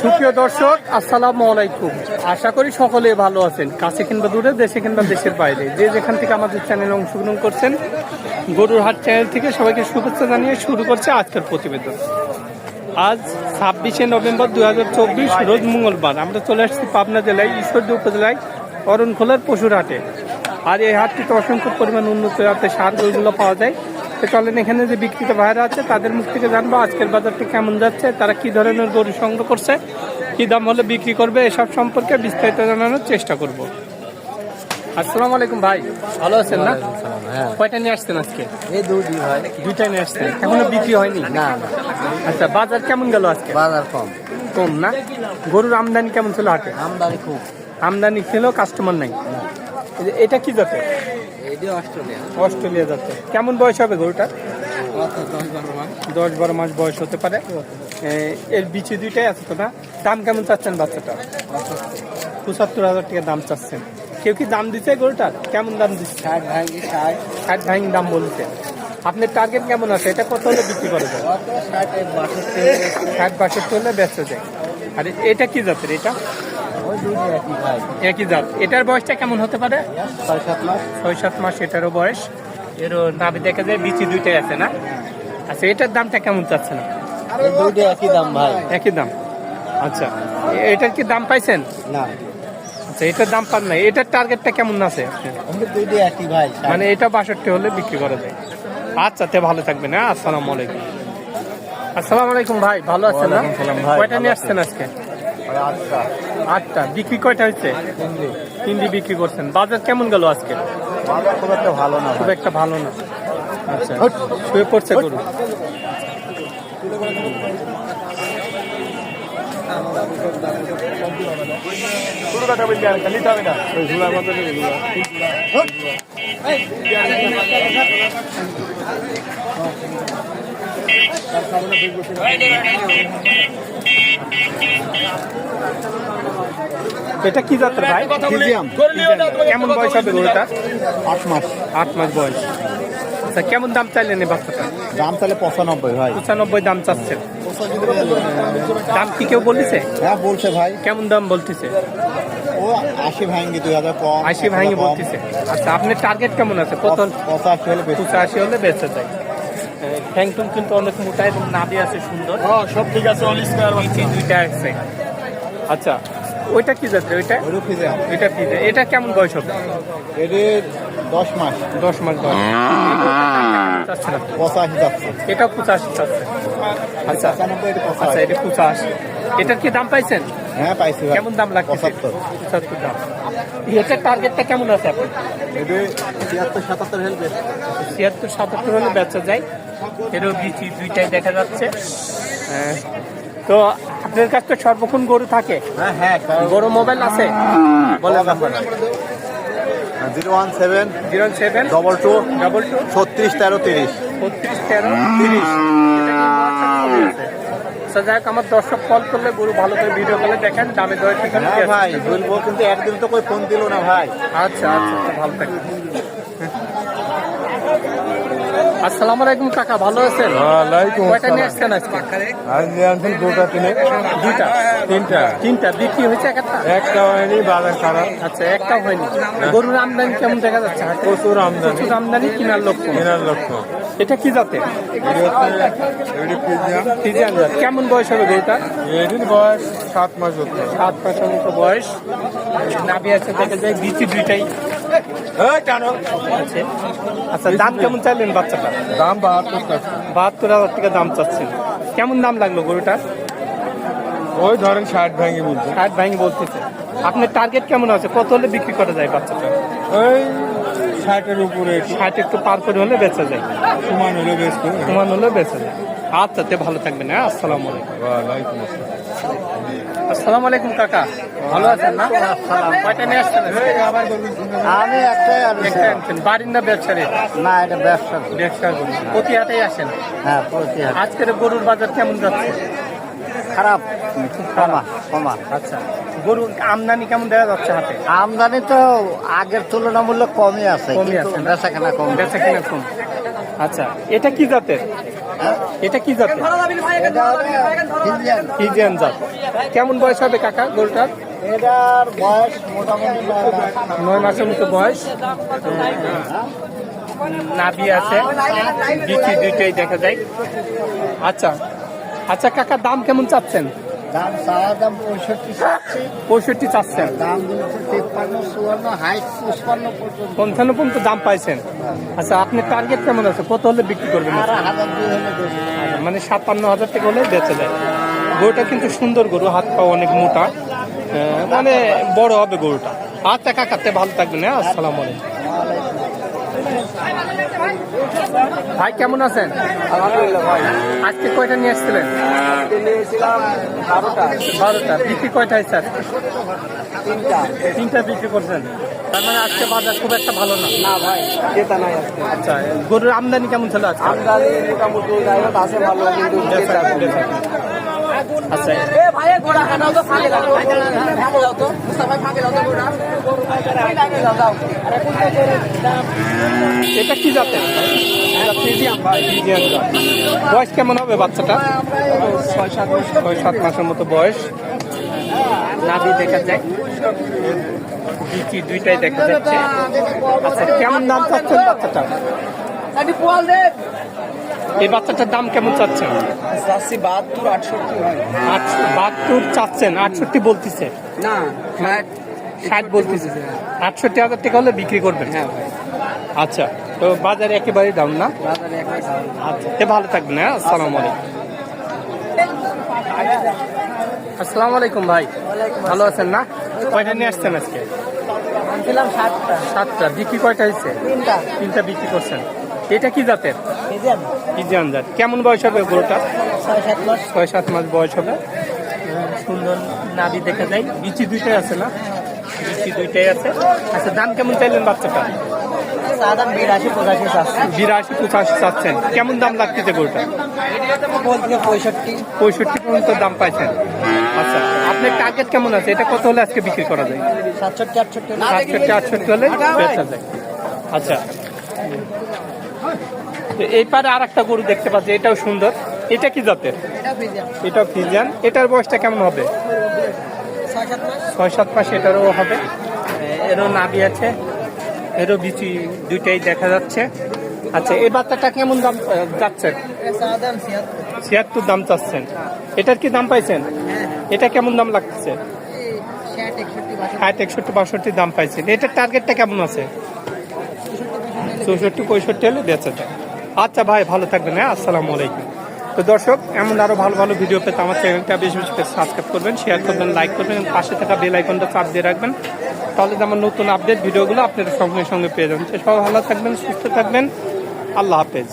সুপ্রিয় দর্শক, আসসালামু আলাইকুম। আশা করি সকলে ভালো আছেন। কাছে কিংবা দূরে, দেশে কিংবা দেশের বাইরে। যে যেখান থেকে আমাদের চ্যানেলে অংশগ্রহণ করছেন গরুর হাট চ্যানেল থেকে সবাইকে শুভেচ্ছা জানিয়ে শুরু করছে আজকের প্রতিবেদন। আজ ছাব্বিশে নভেম্বর দু হাজার চব্বিশ, রোজ মঙ্গলবার। আমরা চলে আসছি পাবনা জেলায়, ঈশ্বরদী উপজেলায়, অরণখোলার পশুর হাটে আর এই হাটটিতে অসংখ্য পরিমাণ উন্নত হাতে সার গরুগুলো পাওয়া যায়। তো চলেন এখানে যে বিক্রিত ভাইরা আছে তাদের মুখ থেকে জানব আজকের বাজারটি কেমন যাচ্ছে তারা কি ধরনের গরু সংগ্রহ করছে কি দাম হলে বিক্রি করবে এসব সম্পর্কে বিস্তারিত জানানোর চেষ্টা করব। আসসালামু আলাইকুম ভাই ভালো আছেন না? হ্যাঁ। কয়টা নিয়ে আসছেন আজকে? এই দুটি ভাই। দুইটা নিয়ে আসছেন এখনও বিক্রি হয়নি? না আচ্ছা বাজার কেমন গেল আজকে? বাজার কম। কম না? গরুর আমদানি কেমন ছিল হাটে? আমদানি খুব। আমদানি ছিল কাস্টমার নাই? এটা কি এটি অস্ট্রেলিয়া। যাতে কেমন বয়স হবে গরুটা দশ বারো মাস। বয়স হতে পারে। এর বিচি দুইটাই আছে তো না? দাম কেমন চাচ্ছেন বাচ্চাটা পঁচাত্তর হাজার টাকা দাম চাচ্ছেন। কেউ কি দাম দিচ্ছে গরুটার? কেমন দাম দিচ্ছে ষাট ভাঙি ষাট। ভাঙি দাম বলছে। আপনার টার্গেট কেমন আছে? এটা কত হলে বিক্রি করে যায়? ষাট বাষট্টি ষাট বাষট্টি হলে বেচতে যায়। আর এটা কি জাতের এটা? একই জাত। এটার বয়সটা কেমন হতে পারে? ছয় সাত মাস। ছয় সাত মাস এটারও বয়স। এরও নাভি দেখা যায় বিচি দুইটাই আছে না? আচ্ছা এটার দামটা কেমন চাচ্ছে না এই দুটি একই দাম ভাই। একই দাম। আচ্ছা এটার কি দাম পাইছেন? না। আচ্ছা এটার দাম পান না এটার টার্গেটটা কেমন আছে? মানে এটা বাষট্টি হলে বিক্রি করা যায়। আচ্ছা তে ভালো থাকবেন হ্যাঁ? আসসালামু আলাইকুম। আসসালামু আলাইকুম ভাই ভালো আছেন না ভাই, কয়টা নিয়ে আসছেন আজকে? আটটা আটটা বিক্রি কয়টা হয়েছে তিনটি বিক্রি করছেন বাজার কেমন গেল আজকে বাজার খুব একটা ভালো না খুব একটা ভালো না আচ্ছা শুয়ে পড়ছে গরু এটা কি জাতের ভাই? ফিজিয়াম। কেমন বয়স হবে গরুটা আট মাস। আট মাস বয়স। আচ্ছা কেমন দাম চাইলেন এই বাচ্চাটা দাম তাহলে পঁচানব্বই ভাই। পঁচানব্বই দাম চাচ্ছেন। দাম কি কেউ বলেছে হ্যাঁ বলছে ভাই। কেমন দাম বলতেছে? ও আশি ভাঙ্গি দুই হাজার কম আশি ভাঙে বলতেছে। আচ্ছা আপনার টার্গেট কেমন আছে? কত পঁচাশি হলে পঁচাশি হলে বেঁচে যায়। ফ্যাংটুম কিন্তু অনেক মোটা এবং নাভি আছে সুন্দর। সব ঠিক আছে অল স্কোয়ার নিচে দুইটা আছে। আচ্ছা। ওইটা কি যাচ্ছে ওইটা? ওরু এটা যাচ্ছে? এটা কেমন বয়স হবে? এটি দশ মাস। দশ মাস বয়স। চাচ্ছে পঁচাশি যাচ্ছে এটা পঁচাশি চাচ্ছে আচ্ছা। আচ্ছা এটা পঁচাশি। এটার কি দাম পাইছেন? হ্যাঁ পাইছি কেমন দাম লাগছে পঁচাত্তর। পঁচাত্তর দাম। এটার টার্গেটটা কেমন আছে আপনার এটি তিয়াত্তর সাতাত্তর হেলবে ছিয়াত্তর সাতাত্তর হলে বেচা যায়। এরও বিচি দুইটাই দেখা যাচ্ছে। হ্যাঁ। তো আপনার কাছে তো সর্বক্ষণ গরু থাকে। হ্যাঁ হ্যাঁ গরু মোবাইল আছে? বলেন number zero one seven zero seven double two double two ছত্রিশ তেরো তিরিশ। বত্রিশ তেরো তিরিশ। আচ্ছা যাই হোক আমার দর্শক কল করলে গরু ভালো করে ভিডিও করলে দেখেন দামে দরে ভাই বলব কিন্তু একদিন তো কই ফোন দিল না ভাই। আচ্ছা আচ্ছা আচ্ছা, ভালো থাকবেন। আসসালামু আলাইকুম কাকা ভালো আছেন? ওয়ালাইকুম কয়টা নিয়ে আসছেন আজকে? আজ নিয়ে আনছেন দুটা কিনে দুইটা? তিনটা। তিনটা। বিক্রি হয়েছে একটা? একটা হয়নি বাজার খারাপ। আচ্ছা একটাও হয়নি। গরুর আমদানি কেমন দেখা যাচ্ছে? হাটে প্রচুর আমদানি। প্রচুর আমদানি কিনার লক্ষ্য? কেনার লক্ষ্য। এটা কি জাতে জাত। কেমন বয়স হবে গরুটা এটির বয়স সাত মাস সাত মাসের মতো বয়স। নাভি আছে দেখা যায় বিচি দুইটাই। আচ্ছা দাম কেমন চাইলেন বাচ্চাটা? দাম বাহাত্তর বাহাত্তর হাজার টাকা দাম চাচ্ছেন। কেমন দাম লাগল গরুটার? ওই ধরেন ষাট ভাঙি বলছে। ষাট ভাঙি বলতেছে। আপনার টার্গেট কেমন আছে? কত হলে বিক্রি করা যায় বাচ্চাটা? ওই ষাটের উপরে। ষাট একটু পার করে হলে বেচা যায়। সমান হলে বেশ সমান হলে বেচা যায়। আচ্ছা তে ভালো থাকবেন হ্যাঁ? আসসালামু আলাইকুম। ওয়ালাইকুম আসসালাম। আসসালামু আলাইকুম কাকা। ভালো আছেন না? কয়টা নিয়ে আসছেন? আমি একটাই আনছেন। বাড়ির না ব্যবসার এটা? না এটা ব্যবসা। ব্যবসা করি প্রতি হাটেই আসেন? হ্যাঁ প্রতি। আজকের গরুর বাজার কেমন যাচ্ছে? খারাপ। কমা কমা। আচ্ছা। গরু আমদানি কেমন দেখা যাচ্ছে হাতে আমদানি তো আগের তুলনামূলক কমই আছে কমই আছে। বেচা কেনা কম। বেচা কিনা কম। আচ্ছা এটা কি জাতের? এটা কি জাত। ফিজিয়ান জাত। কেমন বয়স হবে কাকা গরুটার? এটার বয়স মোটামুটি নয় নয় মাসের মতো বয়স। নাভি আছে। বিচি দুইটাই দেখা যায়। আচ্ছা। আচ্ছা কাকা, দাম কেমন চাচ্ছেন? দাম চাওয়া দাম পঁয়ষট্টি চাচ্ছি। পঁয়ষট্টি চাচ্ছেন? দাম তিপ্পান্ন চুয়ান্ন হাইট পুষ্পান্ন পর্যন্ত। পঞ্চান্ন পর্যন্ত দাম পাইছেন। আচ্ছা আপনার টার্গেট কেমন আছে? কত হলে বিক্রি করবেন? হাজার দুই হলে মানে সাতান্ন হাজার টাকা হলে বেঁচে যায়। গরুটা কিন্তু সুন্দর গরু হাত পা অনেক মোটা। মানে বড় হবে গরুটা। আচ্ছা কাকাতে ভালো থাকবেন হ্যাঁ? আসসালামু আলাইকুম। ভাই কেমন আছেন? আলহামদুলিল্লাহ ভাই আজকে কয়টা নিয়ে আসছিলেন? বারোটা। বারোটা। বিক্রি কয়টা হয়েছে তিনটা। তিনটা বিক্রি করছেন। তার মানে আজকে বাজার খুব একটা ভালো না? না ভাই ক্রেতা নাই আজকে। আচ্ছা গরুর আমদানি কেমন ছিল আজকে? আমদানি মোটামুটি আছে ভালো কিন্তু। আচ্ছা এটা কি বয়স কেমন হবে বাচ্চাটা ছয় সাত ছয় সাত মাসের মতো বয়স। নাভি দেখা যায়। বিচি দুইটাই দেখা যাচ্ছে। আচ্ছা কেমন দাম চাচ্ছেন বাচ্চাটা এই বাচ্চাটার দাম কেমন চাচ্ছেন যাচ্ছি বাহাত্তর আটষট্টি বাহাত্তর চাচ্ছেন আটষট্টি বলতেছে। না ষাট ষাট বলতেছে। আটষট্টি হাজার টাকা হলে বিক্রি করবেন? হ্যাঁ আচ্ছা তো বাজারে একেবারে ডাউন না? বাজারে একবার দাও আচ্ছা ভালো থাকবেন হ্যাঁ? আসসালামু আলাইকুম। আসসালামু আলাইকুম ভাই। ভালো আছেন না? কয়টা নিয়ে আসছেন আজকে? সাতটা। বিক্রি কয়টা হয়েছে? তিনটা। তিনটা বিক্রি করছেন। এটা কি জাতের? জান জাত। কেমন বয়স হবে গরুটা? ছয় সাত মাস। বয়স হবে। সুন্দর নাভি দেখা যায়। বিচি দুইটাই আছে না? বিচি দুইটাই আছে। আচ্ছা দাম কেমন চাইলেন বাচ্চাটা? বিরাশি পঁচাশি চাচ্ছি। বিরাশি পঁচাশি চাচ্ছেন। কেমন দাম লাগতেছে গরুটা? পঁয়ষট্টি। পঁয়ষট্টি পর্যন্ত দাম পাইছেন। আচ্ছা আপনার টার্গেট কেমন আছে? এটা কত হলে আজকে বিক্রি করা যায়? সাতষট্টি আটষট্টি সাতষট্টি আটষট্টি হলে বেচা যায়। আচ্ছা। তো এই পারে আর একটা গরু দেখতে পাচ্ছি এটাও সুন্দর। এটা কি জাতের? এটাও ফিজিয়ান। এটার বয়সটা কেমন হবে? ছয় সাত মাস এটারও হবে। এরও নাভি আছে এরও বিচি দুইটাই দেখা যাচ্ছে। আচ্ছা এই বাচ্চাটা কেমন দাম আহ, যাচ্ছে সাধারণ ছিয়াত্তর। দাম চাচ্ছেন। এটার কি দাম পাইছেন? হ্যাঁ। এটা কেমন দাম লাগছে? ষাট একষট্টি বাষট্টি। দাম পাইছেন। এটার টার্গেটটা কেমন আছে? চৌষট্টি পঁয়ষট্টি হলে বেঁচে যায়। আচ্ছা ভাই, ভালো থাকবেন হ্যাঁ? আসসালামু আলাইকুম। তো দর্শক, এমন আরও ভালো ভালো ভিডিও পেতে আমার চ্যানেলটা বেশি বেশি করে সাবস্ক্রাইব করবেন শেয়ার করবেন লাইক করবেন পাশে থাকা বেল আইকনটা চাপ দিয়ে রাখবেন, তাহলে আমার নতুন আপডেট ভিডিওগুলো আপনাদের সঙ্গে সঙ্গে পেয়ে যাবেন। সবাই ভালো থাকবেন, সুস্থ থাকবেন। আল্লাহ হাফেজ।